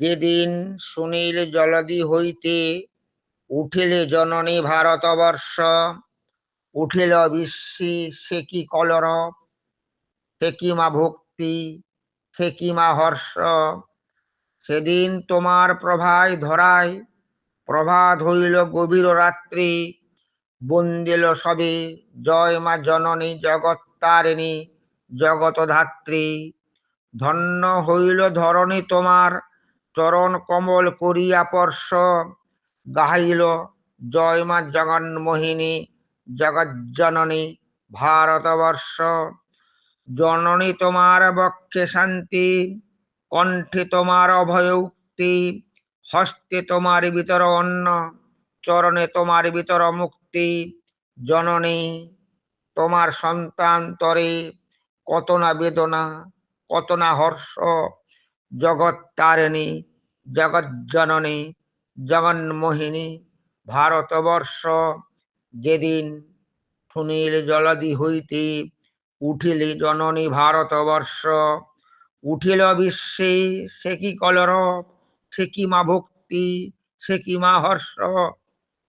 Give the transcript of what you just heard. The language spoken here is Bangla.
যেদিন সুনীল জলদি হইতে উঠিলে জননী ভারতবর্ষ, উঠিল বিশ্বে সে কি কলর, সে কি মা ভক্তি, সে কি মা হর্ষ। সেদিন তোমার প্রভায় ধরায় প্রভাত হইল গভীর রাত্রি, বন্দিল সবে, জয় মা জননী জগত্তারিণী জগত ধাত্রী ধন্য হইল ধরণী তোমার চরণ কমল করিয়া স্পর্শ। গাহিল, জয় মা জগন্মোহিনী, জগজ্জননী, ভারতবর্ষ। জননী তোমার বক্ষে শান্তি, কণ্ঠে তোমার অভয় উক্তি, হস্তে তোমার ভিতর অন্ন, চরণে তোমার ভিতর মুক্তি। জননী, তোমার সন্তান তরে কত না বেদনা, কত না হর্ষ জগৎ তারিণী, জগৎ জননী জগন্মোহিনী ভারতবর্ষ। যেদিন সুনীল জলদি হইতে উঠিলে জননী ভারতবর্ষ, উঠিল বিশ্বে সে কি কলর সে কি মা ভক্তি, সে কি মা হর্ষ